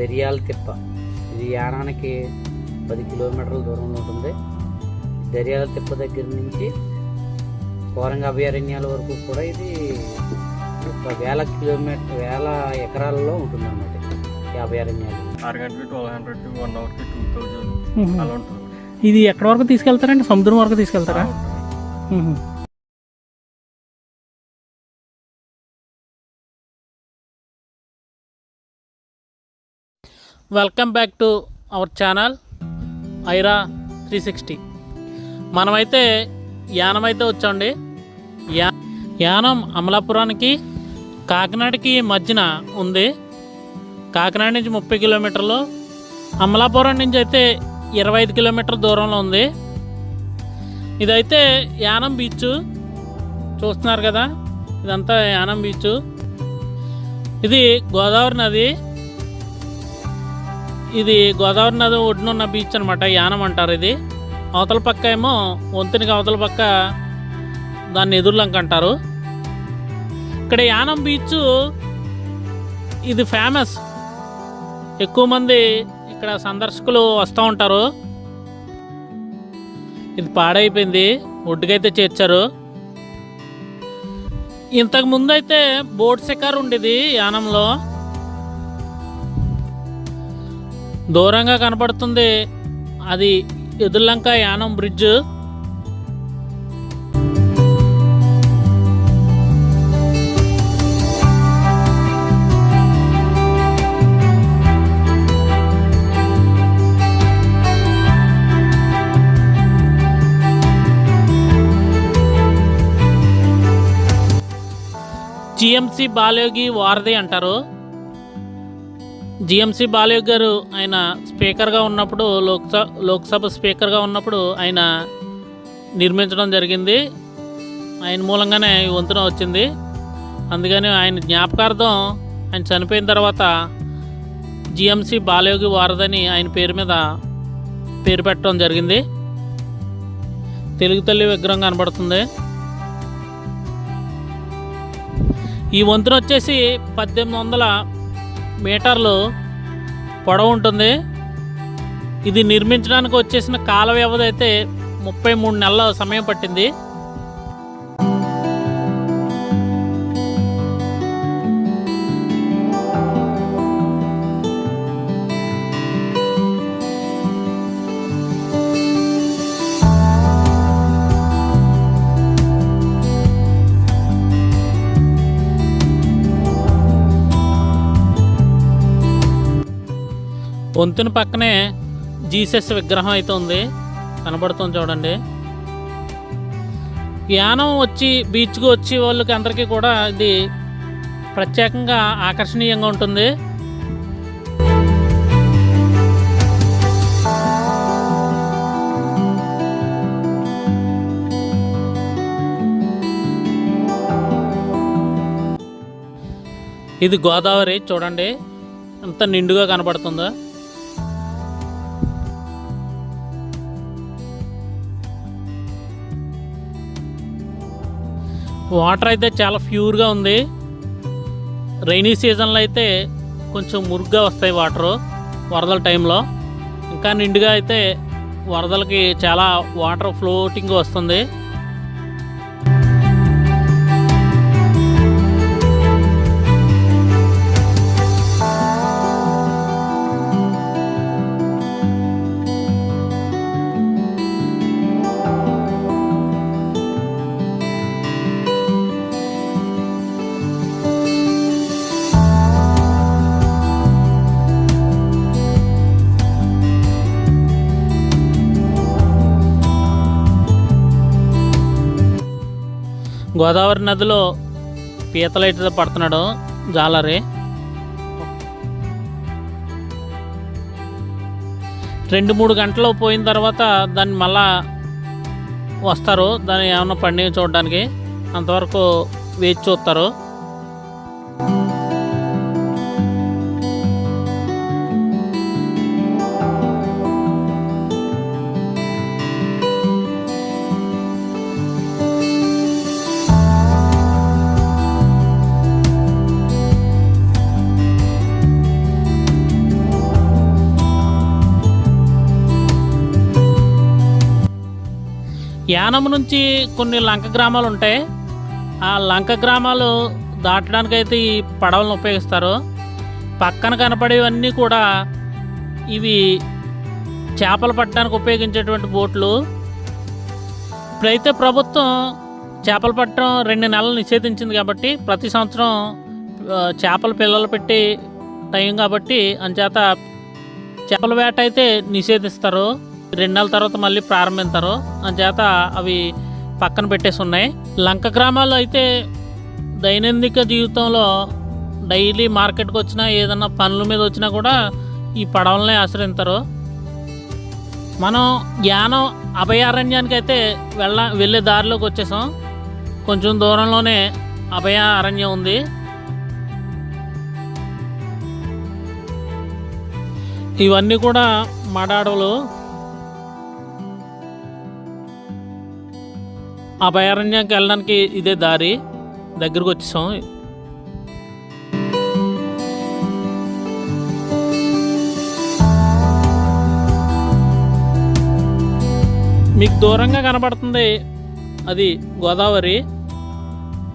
దర్యాల తిప్ప. ఇది యానానికి పది కిలోమీటర్ల దూరంలో ఉంటుంది. దర్యాల తిప్ప దగ్గర నుంచి కోరంగ అభయారణ్యాల వరకు కూడా ఇది ఒక వేల కిలోమీటర్ వేల ఎకరాలలో ఉంటుంది అన్నమాట ఈ అభయారణ్యాలు. ఇది ఎక్కడ వరకు తీసుకెళ్తారండి? సముద్రం వరకు తీసుకెళ్తారా? Welcome back to our channel Aira three sixty. మనమైతే యానం అయితే వచ్చామండి. యా యానం అమలాపురానికి కాకినాడకి మధ్యన ఉంది. కాకినాడ నుంచి ముప్పై కిలోమీటర్లు అమలాపురం నుంచి అయితే ఇరవై ఐదు కిలోమీటర్ల దూరంలో ఉంది. ఇదైతే యానం బీచ్. చూస్తున్నారు కదా ఇదంతా యానం బీచ్. ఇది గోదావరి నది. ఇది గోదావరి నది ఒడ్డున ఉన్న బీచ్ అనమాట యానం అంటారు ఇది. అవతల పక్క ఏమో వంతెనకి అవతల పక్క దాన్ని ఎదుర్లంక అంటారు. ఇక్కడ యానం బీచ్ ఇది ఫేమస్ ఎక్కువ మంది ఇక్కడ సందర్శకులు వస్తూ ఉంటారు. ఇది పాడైపోయింది ఒడ్డుకైతే చేర్చారు. ఇంతకు ముందు అయితే బోట్ షికార్ ఉండేది యానంలో. దూరంగా కనపడుతుంది. అది ఎదుర్లంక యానం బ్రిడ్జ్. జిఎంసి బాలయోగి వారధి అంటారు. జిఎంసి బాలయ్య గారు ఆయన స్పీకర్గా ఉన్నప్పుడు లోక్సభ లోక్సభ స్పీకర్గా ఉన్నప్పుడు ఆయన నిర్మించడం జరిగింది. ఆయన మూలంగానే ఈ వంతున వచ్చింది. అందుకని ఆయన జ్ఞాపకార్థం ఆయన చనిపోయిన తర్వాత జిఎంసి బాలయోగి వారదని ఆయన పేరు మీద పేరు పెట్టడం జరిగింది. తెలుగు తల్లి విగ్రహం కనబడుతుంది. ఈ వంతెన వచ్చేసి పద్దెనిమిది వందల మీటర్లు పొడవు ఉంటుంది. ఇది నిర్మించడానికి వచ్చేసిన కాల వ్యవధి అయితే ముప్పై మూడు నెలల సమయం పట్టింది. వంతెన పక్కనే జీసస్ విగ్రహం అయితే ఉంది. కనబడుతుంది చూడండి. యానం వచ్చి బీచ్కి వచ్చి వాళ్ళకి అందరికీ కూడా ఇది ప్రత్యేకంగా ఆకర్షణీయంగా ఉంటుంది. ఇది గోదావరి చూడండి. ఎంత నిండుగా కనబడుతుందో. వాటర్ అయితే చాలా ప్యూర్గా ఉంది. రైనీ సీజన్లో అయితే కొంచెం మురుగ్గా వస్తాయి వాటరు వరదల టైంలో. ఇంకా నిండుగా అయితే వరదలకి చాలా వాటర్ ఫ్లోటింగ్ వస్తుంది. గోదావరి నదిలో పీతలైతే పడుతున్నాడు జాలరి. రెండు మూడు గంటలు పోయిన తర్వాత దాన్ని మళ్ళా వస్తారు. దాన్ని ఏమైనా పండుగ చూడడానికి అంతవరకు వేచి చూస్తారు. యానం నుంచి కొన్ని లంక గ్రామాలు ఉంటాయి. ఆ లంక గ్రామాలు దాటడానికైతే ఈ పడవలను ఉపయోగిస్తారు. పక్కన కనపడేవన్నీ కూడా ఇవి చేపలు పట్టడానికి ఉపయోగించేటువంటి బోట్లు. ఇప్పుడైతే ప్రభుత్వం చేపలు పట్టడం రెండు నెలలు నిషేధించింది కాబట్టి ప్రతి సంవత్సరం చేపలు చేపల పిల్లలు పెట్టి టైం కాబట్టి అంచేత చేపల వేట అయితే నిషేధిస్తారు. రెండు నెలల తర్వాత మళ్ళీ ప్రారంభిస్తారు అంచేత అవి పక్కన పెట్టేసి ఉన్నాయి. లంక గ్రామాల్లో అయితే దైనందిక జీవితంలో డైలీ మార్కెట్కి వచ్చినా ఏదన్నా పనుల మీద వచ్చినా కూడా ఈ పడవలనే ఆశ్రయించారు మనం యానం అభయారణ్యానికి అయితే వెళ్ళ వెళ్ళే దారిలోకి వచ్చేసాం. కొంచెం దూరంలోనే అభయ అరణ్యం ఉంది. ఇవన్నీ కూడా మడాడవులు అభయారణ్యానికి వెళ్ళడానికి ఇదే దారి. దగ్గరకు వచ్చేసాం. మీకు దూరంగా కనబడుతుంది అది గోదావరి.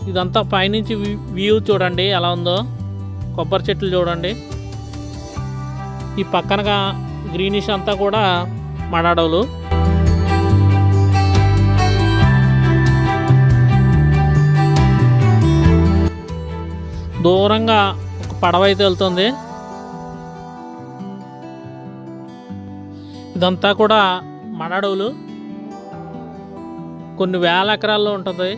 ఇదంతా పైనుంచి వ్యూ- వ్యూ చూడండి ఎలా ఉందో. కొబ్బరి చెట్లు చూడండి. ఈ పక్కనగా గ్రీనిష్ అంతా కూడా మడాడవులు దూరంగా ఒక పడవ అయితే వెళ్తుంది. ఇదంతా కూడా మడాడవులు కొన్ని వేల ఎకరాల్లో ఉంటుంది.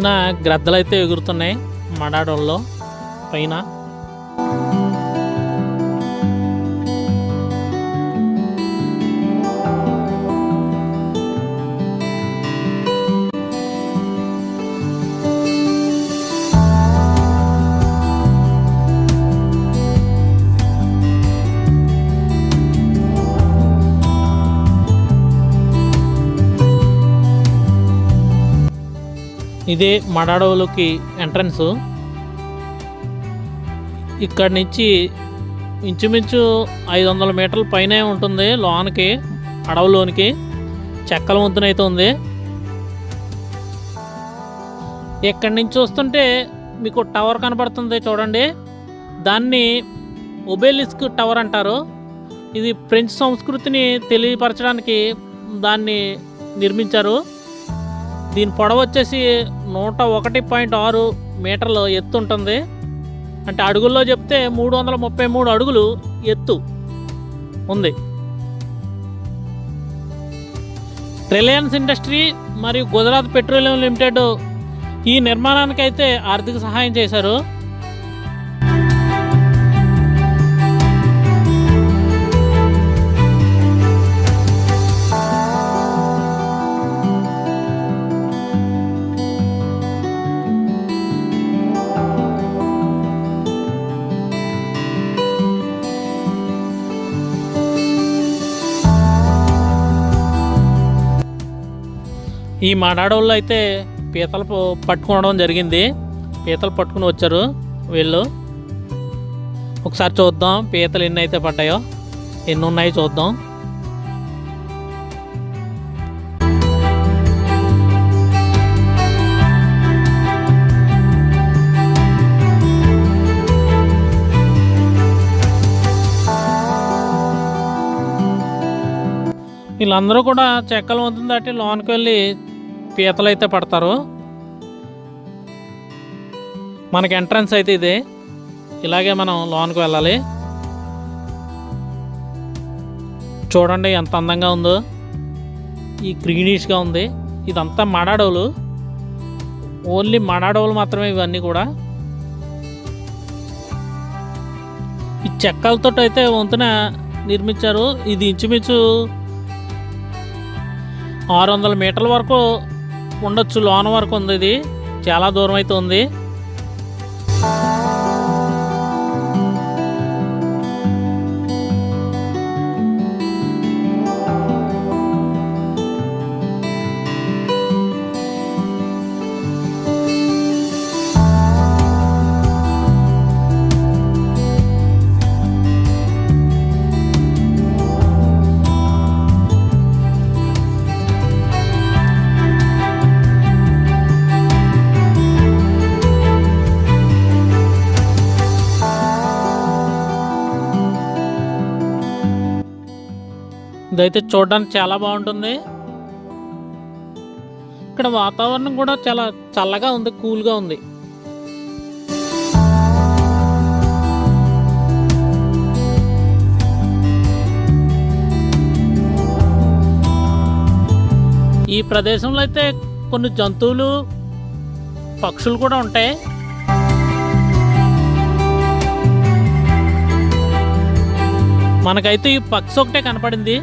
పైన గ్రద్దలు అయితే ఎగురుతున్నాయి మడాడోళ్ళలో పైన. ఇదే మడాడవులకి ఎంట్రన్స్. ఇక్కడి నుంచి ఇంచుమించు ఐదు వందల మీటర్ల పైనే ఉంటుంది లోనికి అడవులోనికి. చెక్కల ముద్దునైతే ఉంది. ఇక్కడి నుంచి చూస్తుంటే మీకు టవర్ కనబడుతుంది చూడండి. దాన్ని ఒబేలిస్క్ టవర్ అంటారు. ఇది ఫ్రెంచ్ సంస్కృతిని తెలియపరచడానికి దాన్ని నిర్మించారు. దీని పొడవు వచ్చేసి నూట ఒకటి పాయింట్ ఆరు మీటర్లు ఎత్తు ఉంటుంది. అంటే అడుగుల్లో చెప్తే మూడు వందల ముప్పై మూడు అడుగులు ఎత్తు ఉంది. రిలయన్స్ ఇండస్ట్రీ మరియు గుజరాత్ పెట్రోలియం లిమిటెడ్ ఈ నిర్మాణానికి అయితే ఆర్థిక సహాయం చేశారు. ఈ మాడాడోళ్ళు అయితే పీతలు పట్టుకోవడం జరిగింది. పీతలు పట్టుకుని వచ్చారు వీళ్ళు. ఒకసారి చూద్దాం పీతలు ఎన్ని అయితే పడ్డాయో. ఎన్ని ఉన్నాయి చూద్దాం. వీళ్ళందరూ కూడా చెక్కలు వంతుని దాటి లోనికి వెళ్ళి పీతలు అయితే పడతారు. మనకి ఎంట్రన్స్ అయితే ఇదే. ఇలాగే మనం లోన్కి వెళ్ళాలి. చూడండి ఎంత అందంగా ఉందో. ఈ గ్రీనిష్గా ఉంది. ఇదంతా మడాడవులు ఓన్లీ మడాడవులు మాత్రమే ఇవన్నీ కూడా. ఈ చెక్కలతో అయితే వంతున నిర్మించారు. ఇది ఇంచుమించు ఆరు వందల మీటర్ల వరకు ఉండొచ్చు లోన వరకు ఉంది ఇది. చాలా దూరం అయితే ఉంది. ఇదైతే చూడడానికి చాలా బాగుంటుంది. ఇక్కడ వాతావరణం కూడా చాలా చల్లగా ఉంది కూల్గా ఉంది. ఈ ప్రదేశంలో అయితే కొన్ని జంతువులు పక్షులు కూడా ఉంటాయి. మనకైతే ఈ పక్షి ఒకటే కనపడింది.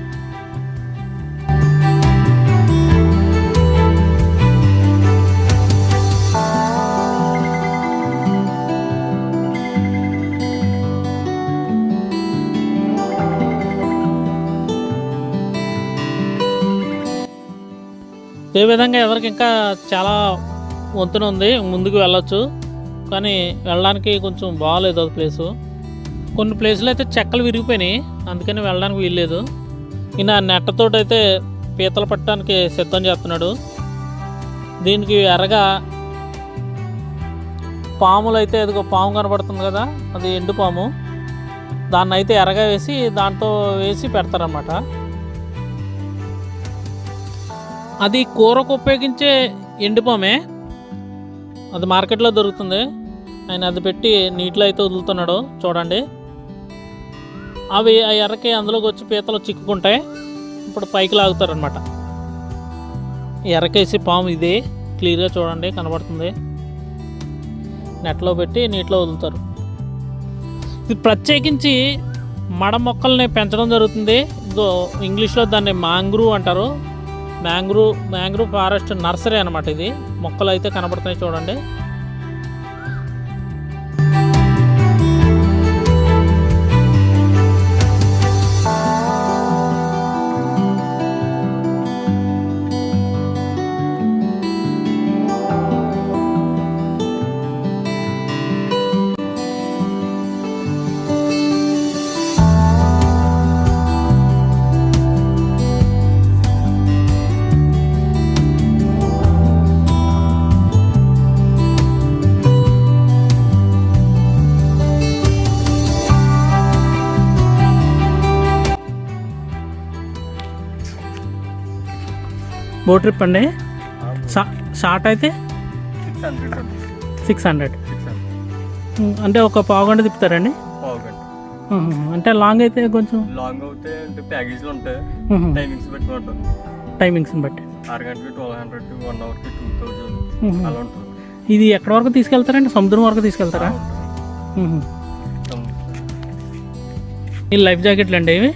ఏ విధంగా ఎవరికి ఇంకా చాలా వంతున ఉంది ముందుకు వెళ్ళొచ్చు. కానీ వెళ్ళడానికి కొంచెం బాగాలేదు అది ప్లేసు కొన్ని ప్లేసులు అయితే చెక్కలు విరిగిపోయినాయి. అందుకని వెళ్ళడానికి వీల్లేదు. ఈయన నెట్టతో అయితే పీతలు పట్టడానికి సిద్ధం చేస్తున్నాడు. దీనికి ఎర్రగా పాములు అయితే ఎదుగో పాము కనబడుతుంది కదా అది ఎండు పాము. దాన్ని అయితే ఎర్రగా వేసి దాంతో వేసి పెడతారన్నమాట. అది కూరకు ఉపయోగించే ఎండుపామే అది మార్కెట్లో దొరుకుతుంది. ఆయన అది పెట్టి నీటిలో అయితే వదులుతున్నాడు. చూడండి. అవి ఆ ఎర్రకి అందులోకి వచ్చి పీతలు చిక్కుకుంటాయి. ఇప్పుడు పైకి లాగుతారనమాట ఎర్రకేసి పాము ఇది. క్లియర్గా చూడండి కనబడుతుంది. నెట్లో పెట్టి నీటిలో వదులుతారు. ఇది ప్రత్యేకించి మడ మొక్కల్ని పెంచడం జరుగుతుంది. ఇంకో ఇంగ్లీష్లో దాన్ని మాంగ్రూ అంటారు. మ్యాంగ్రూవ్ మ్యాంగ్రూవ్ ఫారెస్ట్ నర్సరీ అనమాట ఇది. మొక్కలు అయితే కనబడుతున్నాయి చూడండి. బోట్ ట్రిప్ అండి? షార్ట్ అయితే? Six hundred. అంటే ఒక పావు గంట తిప్పుతారండి. అంటే లాంగ్ అయితే కొంచెం? లాంగ్ అంటే ప్యాకేజ్లు ఉంటాయి. టైమింగ్స్ ఉంటుంది. టైమింగ్స్ని బట్టి. ఆరు గంటలకి ట్వెల్వ్ హండ్రెడ్ వన్ అవర్కి టూ థౌజండ్. అలా ఉంటుంది. ఇది ఎక్కడ వరకు తీసుకెళ్తారండి? సముద్రం వరకు తీసుకెళ్తారా. ఈ లైఫ్ జాకెట్లు అండి ఇవి?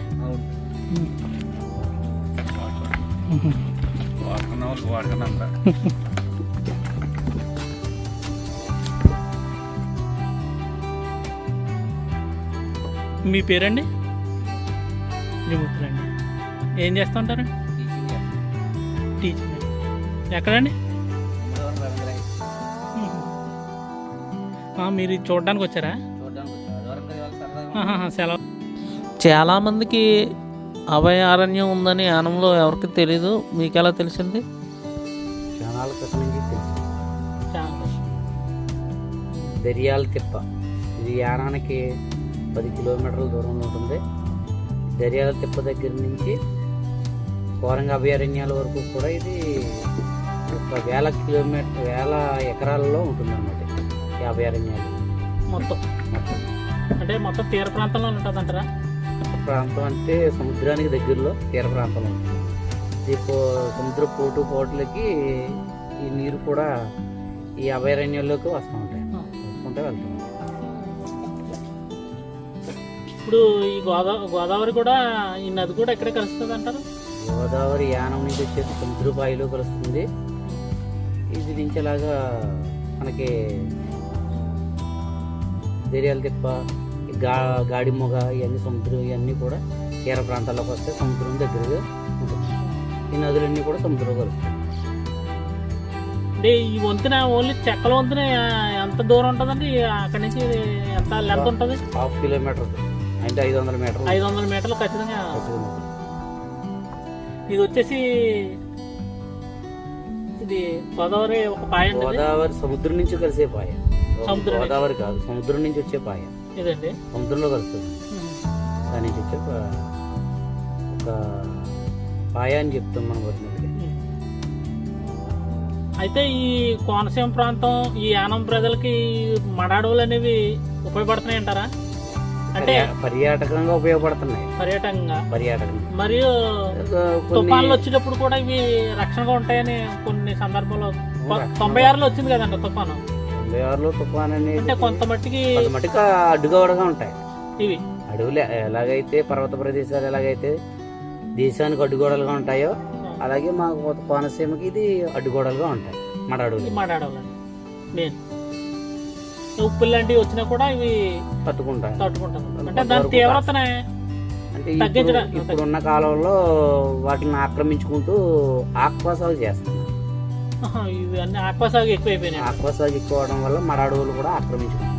మీ పేరండి? త్రిమూర్తులండి ఏం చేస్తుంటారు? టీచింగ్. ఎక్కడండి? మీరు ఇది చూడడానికి వచ్చారా? సెలవు. చాలామందికి అభయారణ్యం ఉందని యానంలో ఎవరికి తెలీదు. మీకు ఎలా తెలిసింది? క్షణాల క్రితం నుంచి తెలుసు దర్యాల తిప్ప. ఇది యానానికి పది కిలోమీటర్ల దూరంలో ఉంటుంది. దర్యాల తిప్ప దగ్గర నుంచి కోరంగ అభయారణ్యాల వరకు కూడా ఇది ఒక వేల కిలోమీటర్ వేల ఎకరాలలో ఉంటుంది అన్నమాట ఈ అభయారణ్యాలు. మొత్తం. మొత్తం. అంటే మొత్తం తీర ప్రాంతంలో ఉంటుంది అంటారా ప్రాంతం అంటే సముద్రానికి దగ్గరలో తీర ప్రాంతంలో ఉంటుంది. ఈ పో- సముద్ర పోటు పోట్లకి ఈ నీరు కూడా ఈ అభయారణ్యంలోకి వస్తూ ఉంటాయి. వస్తుంటే వెళ్తూ. ఉంటాయి ఇప్పుడు ఈ గోదా గోదావరి కూడా ఈ నది కూడా ఎక్కడే కలుస్తుంది అంటారు? గోదావరి యానం నుంచి వచ్చేసి సముద్రపాయిలో కలుస్తుంది. ఇది నుంచి అలాగా మనకి దర్యాల తిప్ప గా గాడి మొగ ఇవన్నీ సముద్రం ఇవన్నీ కూడా తీర ప్రాంతాల్లోకి వస్తే సముద్రం దగ్గరగా ఉంటుంది. ఈ నదులన్నీ కూడా సముద్రం కలుస్తాయి. అంటే ఈ వంతెన ఓన్లీ చెక్కల వంతెన ఎంత దూరం ఉంటుందండి? అక్కడి నుంచి ఎంత లెంత్ ఉంటుంది? హాఫ్ కిలోమీటర్ అంటే ఐదు వందల మీటర్లు. ఐదు వందల మీటర్లు ఖచ్చితంగా. ఇది వచ్చేసి ఇది గోదావరి ఒక పాయ? గోదావరి సముద్రం నుంచి కలిసే పాయ. సముద్రం. గోదావరి కాదు సముద్రం నుంచి వచ్చే పాయ. ఇదండి? సముద్రంలో కలుస్తుంది. దాని నుంచి వచ్చే ఒక పాయ అని చెప్తాం మనం అయితే ఈ కోనసీమ ప్రాంతం ఈ యానం ప్రజలకి మడాడవులు అనేవి ఉపయోగపడుతున్నాయి అంటారా? అంటే పర్యా- పర్యాటకంగా ఉపయోగపడుతున్నాయి. పర్యాటకంగా. పర్యాటకం. మరియు తుఫాన్లు వచ్చేటప్పుడు కూడా ఇవి రక్షణగా ఉంటాయని కొన్ని సందర్భాల్లో తొంభై ఆరులో వచ్చింది కదండి తుఫాను. తొంభై ఆరులో తుఫాన్ అనేది అంటే కొంత మట్టికి మటుకు అడ్డుగోడగా ఉంటాయి. ఇవి. అడవులు ఎలాగైతే పర్వత ప్రదేశాలు ఎలాగైతే దేశానికి అడ్డుగోడలుగా ఉంటాయో అలాగే మా కొత్త కోనసీమకి ఇది అడ్డుగోడలుగా ఉంటాయి ఈ మడాడవులు మెయిన్ ఉప్పు లాంటివి వచ్చినా కూడా ఇవి తట్టుకుంటాయి. తట్టుకుంటాను అంటే దాని తీవ్రతనే అంటే ఇప్పుడు ఇప్పుడున్న కాలంలో వాటిని ఆక్రమించుకుంటూ ఆక్వా సాగు చేస్తున్నారు. ఆహా, ఇవి అన్ని ఆక్వాసాగు ఎక్కువైపోయినాయి. ఆక్వా సాగు ఎక్కువ అవడం వల్ల మన అడవులు కూడా ఆక్రమించుకుంటున్నారు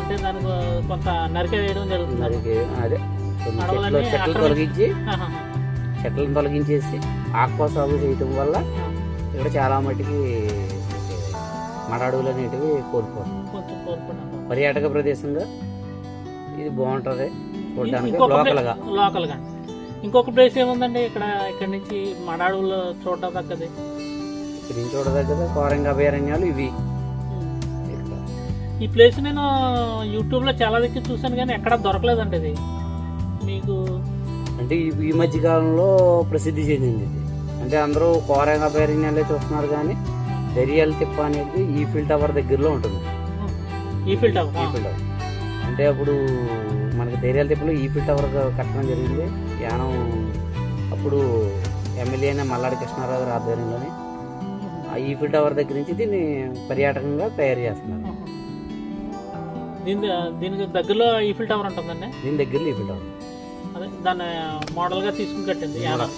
అంటే దానికి కొంత నరికేయడం జరుగుతుంది. అదే. చెట్లు తొలగించి చెట్లను తొలగించేసి ఆక్వా సాగు చేయటం వల్ల ఇక్కడ చాలా మటుకి మన అడవులు అనేటివి కోరుకున్నాను పర్యాటక ప్రదేశంగా ఇది బాగుంటది చూడడానికి లోకల్గా. లోకల్గా ఇంకొక ప్లేస్ ఏముందండి? ఇక్కడ ఇక్కడ నుంచి మడాడులో చూడడం దక్కది ఇక్కడ నుంచి చూడదగ్గర కోరంగ అభయారణ్యాలు ఇవి. ఈ ప్లేస్ నేను యూట్యూబ్లో చాలా దగ్గర చూసాను కానీ ఎక్కడ దొరకలేదండి ఇది. మీకు అంటే ఈ- ఈ మధ్య కాలంలో ప్రసిద్ధి చెందింది ఇది. అంటే అందరూ కోరంగ అభయారణ్యాలే చూస్తున్నారు కానీ దర్యాల తిప్ప అనేది ఈఫిల్ టవర్ దగ్గరలో ఉంటుంది. ఈ ఫీల్డ్ ఈఫిల్ టవర్. అంటే అప్పుడు మనకి దర్యాల తిప్పలో ఈఫిల్ టవర్ కట్టడం జరిగింది. యానం అప్పుడు ఎమ్మెల్యే అయిన మల్లాడి కృష్ణారావు గారి ఆధ్వర్యంలోనే ఆ ఈఫిల్ టవర్ దగ్గర నుంచి దీన్ని పర్యాటకంగా తయారు చేస్తున్నారు. దీని దీనికి దగ్గరలో ఈఫిల్ టవర్ ఉంటుందండి? దీని దగ్గర ఈఫిల్ టవర్. దాన్ని మోడల్గా తీసుకుని కట్టింది యానం.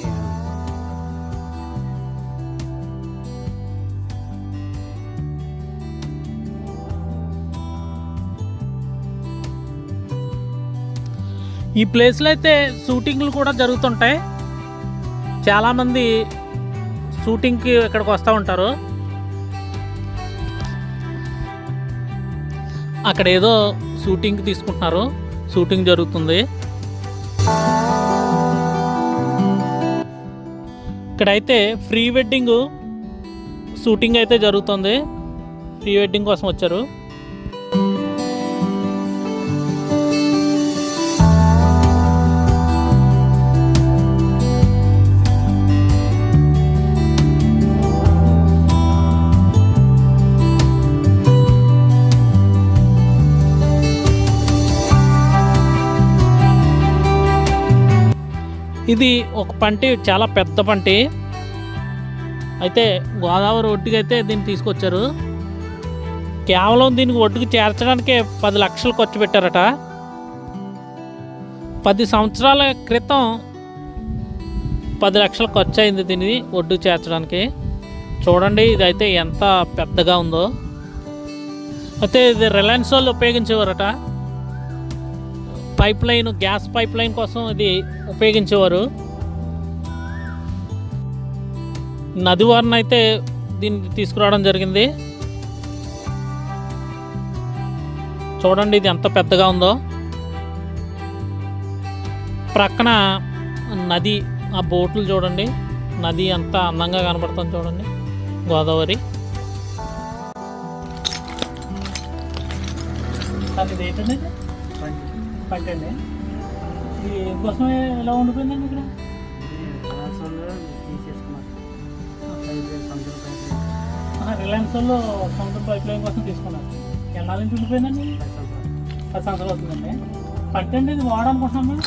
ఈ ప్లేస్లో అయితే షూటింగ్లు కూడా జరుగుతుంటాయి. చాలామంది షూటింగ్కి ఇక్కడికి వస్తూ ఉంటారు. అక్కడ ఏదో షూటింగ్ తీసుకుంటున్నారు. షూటింగ్ జరుగుతుంది. ఇక్కడైతే ప్రీ వెడ్డింగ్ షూటింగ్ అయితే జరుగుతుంది. ప్రీ వెడ్డింగ్ కోసం వచ్చారు. ఇది ఒక పంటి చాలా పెద్ద పంటి. అయితే గోదావరి ఒడ్డుకి అయితే దీన్ని తీసుకొచ్చారు. కేవలం దీనికి ఒడ్డుకి చేర్చడానికే పది లక్షలు ఖర్చు పెట్టారట. పది సంవత్సరాల క్రితం పది లక్షలు ఖర్చు అయింది దీన్ని ఒడ్డుకు చేర్చడానికి. చూడండి ఇది అయితే ఎంత పెద్దగా ఉందో. అయితే ఇది రిలయన్స్ వాళ్ళు ఉపయోగించేవారట. Pipeline gas pipeline కోసం ఇది ఉపయోగించేవారు. నది వారిని అయితే దీన్ని తీసుకురావడం జరిగింది. చూడండి ఇది ఎంత పెద్దగా ఉందో. ప్రక్కన నది ఆ బోట్లు చూడండి. నది ఎంత అందంగా కనపడుతుంది చూడండి. గోదావరి. అది ఏంటండి పట్టండి. ఇది కోసమే ఎలా ఉండిపోయిందండి ఇక్కడ? రిలయన్స్ వాళ్ళు సముద్ర పైప్ లైన్ కోసం తీసుకున్నారు. ఎన్నాళ్ళ నుంచి ఉండిపోయిందండి పది సంవత్సరాలు అవుతుందండి. పంట అండి ఇది వాడనుకుంటున్నాం మేము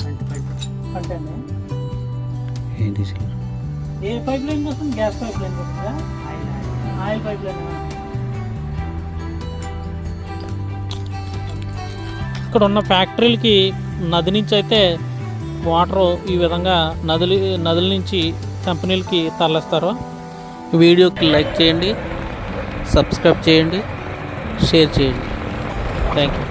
పంట అండి ఏంటి ఏ పైప్ లైన్ కోసం గ్యాస్ పైప్ లైన్ కోసంగా ఆయిల్ పైప్ లైన్ ఇక్కడ ఉన్న ఫ్యాక్టరీలకి నది నుంచి అయితే వాటర్ ఈ విధంగా నదులు నదుల నుంచి కంపెనీలకి తరలిస్తారు. వీడియోకి లైక్ చేయండి సబ్స్క్రైబ్ చేయండి షేర్ చేయండి. Thank you